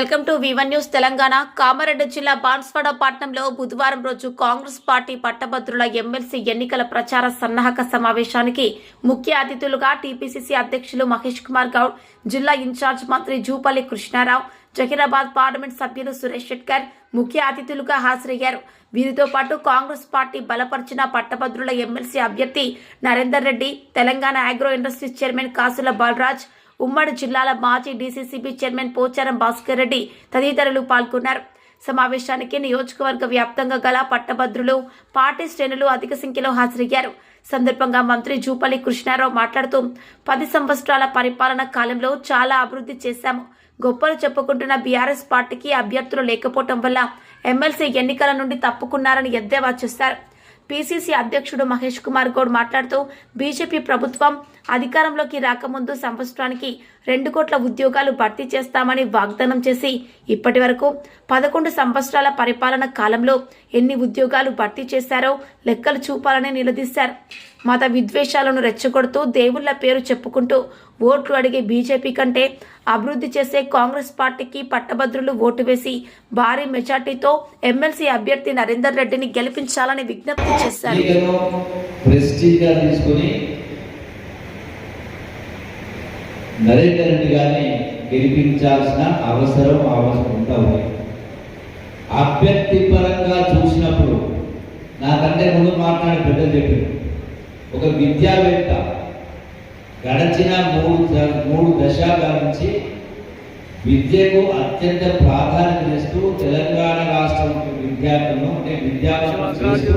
Welcome to Vivan news Telangana. Kamareddy జిల్లా బాన్స్వాడ పట్టణంలో బుధవారం రోజు కాంగ్రెస్ పార్టీ పట్టభద్రుల ఎమ్మెల్సీ ఎన్నికల ప్రచార సన్నాహక సమావేశానికి ముఖ్య అతిథులుగా టీపీసీసీ అధ్యక్షులు మహేష్ కుమార్ గౌడ్ జిల్లా ఇన్ఛార్జ్ మంత్రి జూపల్లి కృష్ణారావు జహీరాబాద్ పార్లమెంట్ సభ్యులు సురేష్ షెట్కర్ ముఖ్య అతిథులుగా హాజరయ్యారు. వీరితో పాటు కాంగ్రెస్ పార్టీ బలపరిచిన పట్టభద్రుల ఎమ్మెల్సీ అభ్యర్థి Narender Reddy Telangana agro industries chairman Kasula Balaraj ఉమ్మడి జిల్లాల మాజీ డీసీసీబీ చైర్మన్ పోచారం భాస్కర్ రెడ్డి తదితరులు పాల్గొన్నారు. సమావేశానికి నియోజకవర్గ వ్యాప్తంగా గల పట్టభద్రులు పార్టీ శ్రేణులు అధిక సంఖ్యలో హాజరయ్యారు. సందర్భంగా మంత్రి జూపల్లి కృష్ణారావు మాట్లాడుతూ పది సంవత్సరాల పరిపాలన కాలంలో చాలా అభివృద్ధి చేశాము. గొప్పలు చెప్పుకుంటున్న బీఆర్ఎస్ పార్టీకి అభ్యర్థులు లేకపోవటం వల్ల ఎమ్మెల్సీ ఎన్నికల నుండి తప్పుకున్నారని ఎద్దేవా చేశారు. పీసీసీ అధ్యక్షుడు మహేష్ కుమార్ గౌడ్ మాట్లాడుతూ బీజేపీ ప్రభుత్వం అధికారంలోకి రాకముందు సంవత్సరానికి రెండు కోట్ల ఉద్యోగాలు భర్తీ చేస్తామని వాగ్దానం చేసి ఇప్పటి వరకు పదకొండు సంవత్సరాల పరిపాలన కాలంలో ఎన్ని ఉద్యోగాలు భర్తీ చేశారో లెక్కలు చూపాలని నిలదీశారు. మత విద్వేషాలను రెచ్చగొడుతూ దేవుళ్ళ పేరు చెప్పుకుంటూ ఓట్లు అడిగే బీజేపీ కంటే అభివృద్ధి చేసే కాంగ్రెస్ పార్టీకి పట్టభద్రులు ఓటు వేసి భారీ మెజార్టీతో ఎమ్మెల్సీ అభ్యర్థి నరేందర్ రెడ్డిని గెలిపించాలని విజ్ఞప్తి చేశారు. నరేంద్ర రెడ్డి గారిని గెలిపించాల్సిన అవసరం అవసరం ఉంటుంది ఉంది? అభ్యర్థి పరంగా చూసినప్పుడు నాకంటే ముందు మాట్లాడే పెద్దలు చెప్పారు. ఒక విద్యావేత్త గడచిన మూడు మూడు దశాబ్దాల నుంచి విద్యకు అత్యంత ప్రాధాన్యత ఇస్తూ తెలంగాణ రాష్ట్రం విద్యార్థులను అంటే విద్యార్థులను చేస్తూ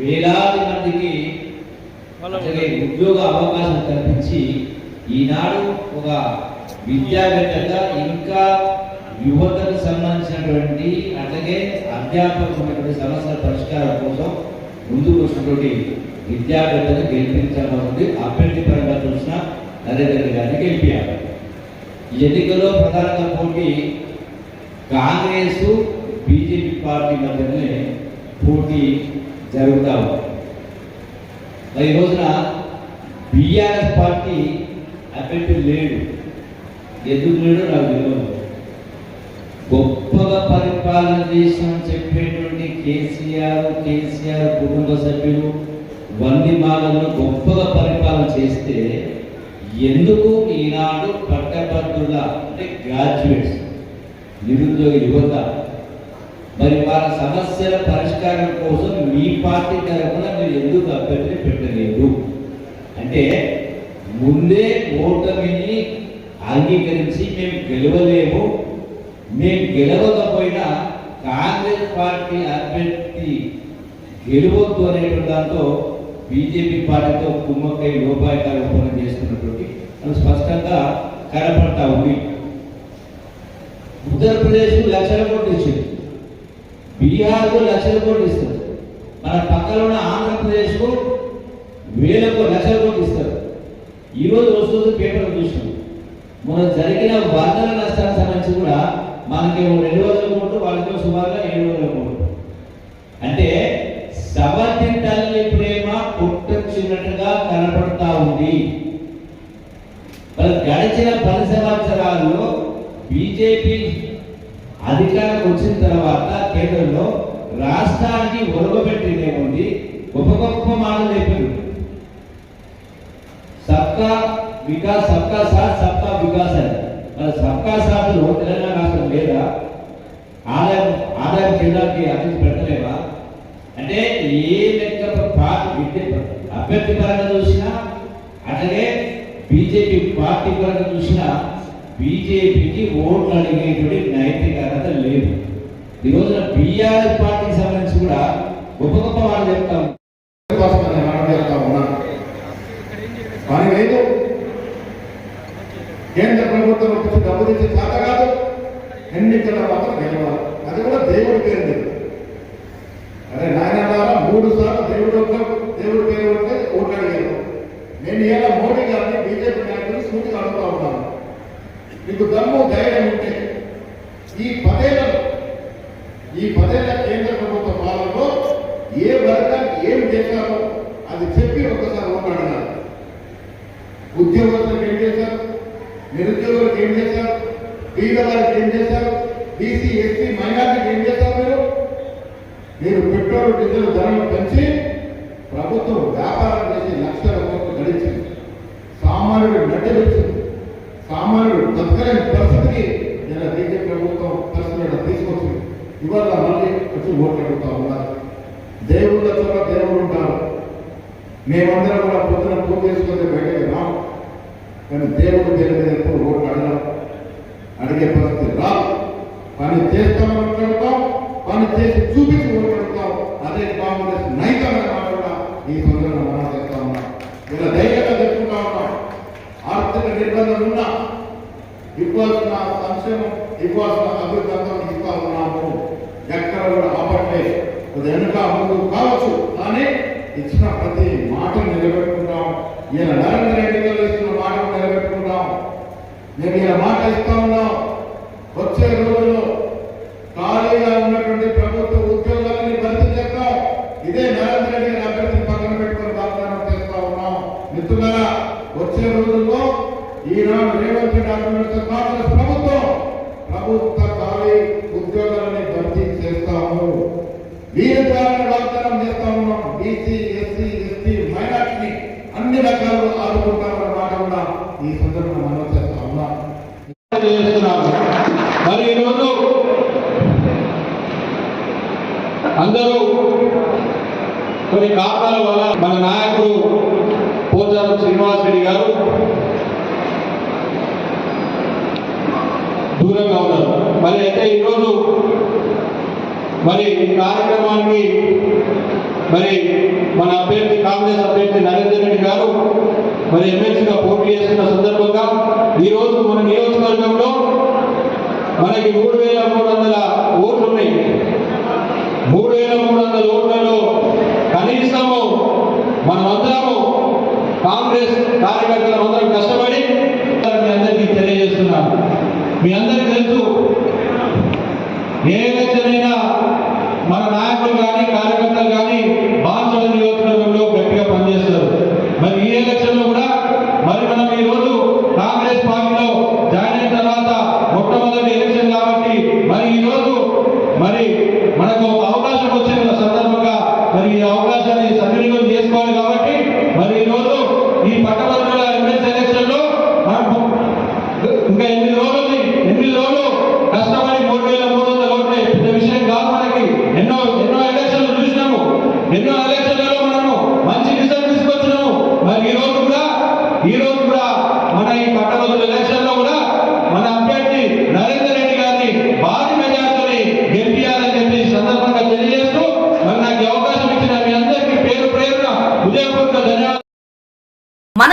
వేలాది మందికి ఉద్యోగ అవకాశం కల్పించి ఈనాడు ఒక విద్యావేత్తగా ఇంకా యువతకు సంబంధించినటువంటి అట్లాగే అధ్యాపకమైనటువంటి సమస్యల పరిష్కారం కోసం ముందుకు వచ్చినటువంటి విద్యావేత్తను గెలిపించాలన్నది అభ్యర్థి పరంగా చూసిన నరేంద్ర గారిని గెలిపారు. ఈ ఎన్నికల్లో ప్రధానంగా పోటీ కాంగ్రెస్ బీజేపీ పార్టీ మధ్యనే పోటీ జరుగుతా ఉంది. ఈ రోజున బీఆర్ఎస్ పార్టీ అభ్యర్థి లేడు. ఎందుకు లేడు నాకు తెలియదు గొప్పగా పరిపాలన చేసామని చెప్పేటువంటి కేసీఆర్ కేసీఆర్ కుటుంబ సభ్యులు వంది మాలలో గొప్పగా పరిపాలన చేస్తే ఎందుకు ఈనాడు పట్టభద్రుల అంటే గ్రాడ్యుయేట్స్ నిరుద్యోగ యువత మరి వాళ్ళ సమస్యల పరిష్కారం కోసం మీ పార్టీ తరఫున మీరు ఎందుకు అభ్యర్థిని పెట్టలేదు? అంటే ముందే ఓటమిని అంగీకరించి మేము గెలవలేము. మేము గెలవకపోయినా కాంగ్రెస్ పార్టీ అభ్యర్థి గెలవద్దు అనేటువంటి దాంతో బీజేపీ పార్టీతో కుమ్మక్కై లోపాయకాల ఒప్పందం చేస్తున్నటువంటి స్పష్టంగా కనపడతా ఉంది. ఉత్తరప్రదేశ్ లక్షల కోట్లు ఇచ్చింది. బీహార్కు లక్షల కోట్లు ఇస్తుంది మన పక్కన ఉన్న ఆంధ్రప్రదేశ్కు వేలకు లక్షల కోట్లు ఇస్తారు. ఈరోజు వస్తుంది పేపర్ చూసినాం. మనం జరిగిన వరదల నష్టానికి సంబంధించి కూడా మనకి రెండు వందల కోట్లు వాళ్ళకి సుమారుగా ఏడు వందల కోట్లు. అంటే సవతి తల్లి ప్రేమ పుట్టొచ్చినట్టుగా కనపడతా ఉంది. గడిచిన పది సంవత్సరాల్లో బీజేపీ అధికారం వచ్చిన తర్వాత కేంద్రంలో రాష్ట్రానికి ఒరగబెట్టిందేముంది గొప్ప గొప్ప మాటలు చెప్పారు సబ్కా వికాస్ సబ్కా సాత్ సబ్కా వికాస్ అని. మరి సబ్కా సాత్లో తెలంగాణ రాష్ట్రం లేదా? ఆదాయం ఆదాయం కేంద్రానికి అభివృద్ధి పెట్టలేవా? అంటే ఏ లెక్క విద్య అభ్యర్థి పరంగా చూసినా అట్లాగే బీజేపీ పార్టీ పరంగా చూసినా బీజేపీకి ఓట్లు అడిగేటువంటి నైతికత లేదు. ఈ రోజున బీఆర్ఎస్ పార్టీకి సంబంధించి కూడా గొప్ప గొప్ప వాళ్ళు చెప్తాం కోసం నేను మాట్లాడుతూ ఉన్నాను కానీ లేదు కేంద్ర ప్రభుత్వం వచ్చి డబ్బు తెచ్చి చేత కాదు ఎన్నికల మాత్రం గెలవాలి. అది కూడా దేవుడి పేరు అదే నాయన ద్వారా మూడు సార్లు దేవుడు దేవుడి పేరు ఉంటే ఓట్లు అడిగాను నేను ఇలా మోడీ గారిని బీజేపీ నాయకులు సూటిగా అడుగుతా ఉన్నాను. మీకు దమ్ము ధైర్యం ఉంటే ఈ పదేళ్ళలో ఈ పదేళ్ళ కేంద్ర ప్రభుత్వ పాలనలో ఏ వర్గానికి ఏం చేశారో అది చెప్పి ఒకసారి ఓట్లాడినారు ఉద్యోగస్తులకు ఏం చేశారు? నిరుద్యోగులకు ఏం చేశారు? బీద వారికి ఏం చేశారు? బీసీ ఎస్సీ మైనార్టీకి ఏం చేశారు మీరు? మీరు పెట్రోల్ డీజిల్ ధరలు పెంచి ప్రభుత్వం వ్యాపారం చేసి లక్షల కోట్లు గడించింది. సామాన్యుడు నడ్డలిచ్చింది సామాన్యుడు బతకలేని పరిస్థితికి నేను బీజేపీ ప్రభుత్వం పరిస్థితులు తీసుకొచ్చింది. ఇవాళ మళ్ళీ వచ్చి ఓట్లు అడుగుతా ఉన్నారు. దేవుళ్ళ చోట దేవుడు ఉంటారు. మేమందరం కూడా పొద్దున పూజ చేసుకుంటే బయటకు రాం కానీ దేవుడు పేరు మీద ఎప్పుడు ఓట్లు అడిగే పరిస్థితి రా పని చేస్తామని మాట్లాడతాం పని చేసి చూపించి మాట్లాడతాం అదే కాంగ్రెస్ నైతమైన మాట్లాడడం ఈ సందర్భంగా మనం చేస్తా ఉన్నాం ఇలా ధైర్యంగా చెప్పుకుంటా ఉన్నాం ఆర్థిక నిర్బంధం ఉన్నా ఇవ్వాల్సిన సంక్షేమం ఇవ్వాల్సిన అభివృద్ధి అంతా ఇస్తా ఉన్నాము ఎక్కడ కూడా ఆపట్లే అది వెనుక ముందు కావచ్చు కానీ ఇచ్చిన ప్రతి మాటను నిలబెట్టుకుంటాం ఈయన నరేంద్ర రెడ్డి గారు ఇచ్చిన మాటను నిలబెట్టుకుంటాం నేను ఇలా మాట ఇస్తా ఉన్నాం వచ్చే రోజుల్లో ఖాళీగా ఉన్నటువంటి ప్రభుత్వ ఉద్యోగాలని భర్తీ చేస్తాం ఇదే నరేంద్ర రెడ్డి గారి అభ్యర్థిని పక్కన పెట్టుకొని వాగ్దానం చేస్తా ఉన్నాం. మిత్రులారా వచ్చే రోజుల్లో ఈనాడు రేవంత్ రెడ్డి ఆధ్వర్యంలో కాంగ్రెస్ ప్రభుత్వం ప్రభుత్వ ఖాళీ ఉద్యోగాలని భర్తీ చేస్తాము. వీరి ద్వారా వాగ్దానం చేస్తా ఉన్నాం. బీసీ ఎస్సీ ఎస్టీ మైనార్టీని అన్ని రకాలు ఆదుకుంటామన్న మాట కూడా ఈ సందర్భంగా మనం చేస్తా ఉన్నాం చేస్తున్నాము మరి ఈరోజు అందరూ కొన్ని కారణాల వల్ల మన నాయకుడు పోచారం శ్రీనివాస్ రెడ్డి గారు దూరంగా ఉన్నారు. మరి అయితే ఈరోజు మరి కార్యక్రమానికి మరి మన అభ్యర్థి కాంగ్రెస్ అభ్యర్థి నరేందర్ రెడ్డి గారు మరి ఎమ్మెల్సీగా పోటీ చేస్తున్న సందర్భంగా ఈరోజు మన నియోజకవర్గంలో మనకి మూడు వేల మూడు వందల ఓట్లు ఉన్నాయి మూడు వేల మూడు వందల ఓట్లలో కనీసము మనమందరము కాంగ్రెస్ కార్యకర్తలు అందరం కష్టపడి మీ అందరికీ తెలియజేస్తున్నాను. మీ అందరికీ తెలుసు ఏ ఎలక్షన్ అయినా మన నాయకులు కానీ కార్యకర్తలు కానీ బాధ్యతలు నియోజకవర్గంలో గట్టిగా పనిచేస్తారు మరి ఈ ఎలక్షన్లో కూడా మరి మనం ఈ రోజు కాంగ్రెస్ పార్టీలో జాయిన్ అయిన తర్వాత మొట్టమొదటి ఎలక్షన్ కాబట్టి మరి ఈ రోజు మరి మనకు ఒక అవకాశం వచ్చిన సందర్భంగా మరి ఈ అవకాశాన్ని సద్వినియోగం చేసుకోవాలి కాబట్టి మరి ఈ రోజు ఈ పట్టభద్రుల ఎమ్మెల్సీ ఎలక్షన్లో మనం ఇంకా ఎనిమిది రోజులు ఉంది. ఎనిమిది రోజులు కష్టపడి మూడు వేల మూడు వందల ఓట్లు పెద్ద విషయం కాదు మనకి ఎన్నో ఎన్నో ఎలక్షన్లు చూసినాము ఎన్నో ఎలక్షన్లలో మనము మంచి రిజల్ట్ తీసుకొచ్చినాము మరి ఈ రోజు కూడా ఈ రోజు కూడా మన ఈ పట్టభద్రుల ఎలక్షన్లో కూడా మన అభ్యర్థి నరేందర్ రెడ్డి గారిని భారీ మెజార్టీని గెలిపించాలని చెప్పి ఈ సందర్భంగా తెలియజేస్తూ మరి నాకు ఈ అవకాశం ఇచ్చిన మీ అందరికీ పేరు పేరున హృదయపూర్వక ధన్యవాదాలు మన